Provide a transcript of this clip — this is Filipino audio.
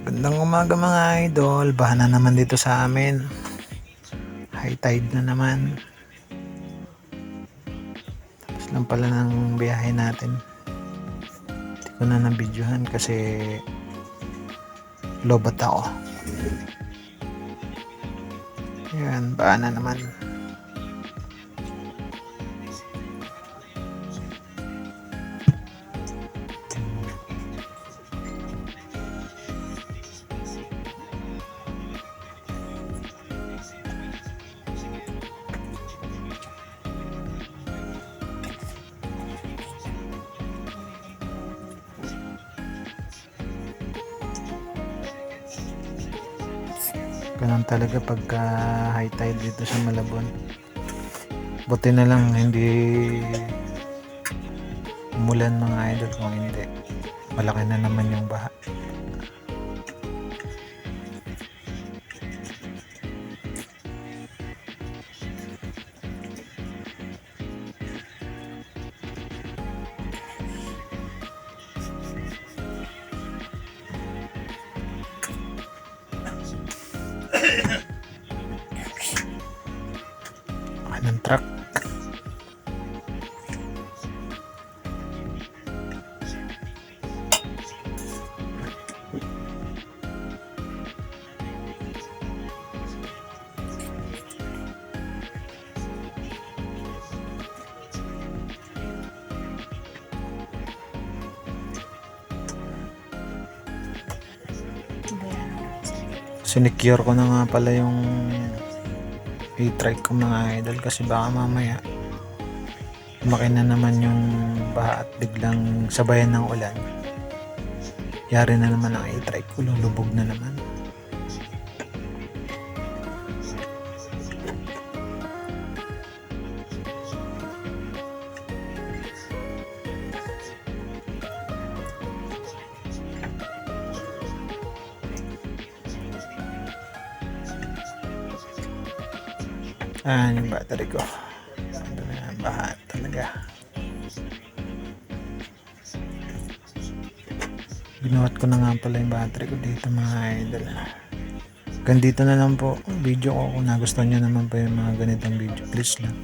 Magandang umaga mga idol. Baha na naman dito sa amin. High tide na naman. Tapos lang pala ng biyahe natin. Hindi ko na nabidyohan kasi lobat ako. Yan, baha na naman. Ganun talaga pagka high tide dito sa Malabon. Buti na lang hindi umulan mga idol kung hindi. Malaki na naman yung baha. Sinecure ko na nga pala yung i-trike ko mga idol kasi baka mamaya lumaki na naman yung baha at biglang sabayan ng ulan. Yari na naman ang i-trike ko, lulubog na naman. Ah, yung battery ko. Ito na baha talaga. Binuhat ko na nga pala yung battery ko dito mga idol. Hanggang dito na lang po video ko. Kung nagustuhan nyo naman po yung mga ganitong video, please lang.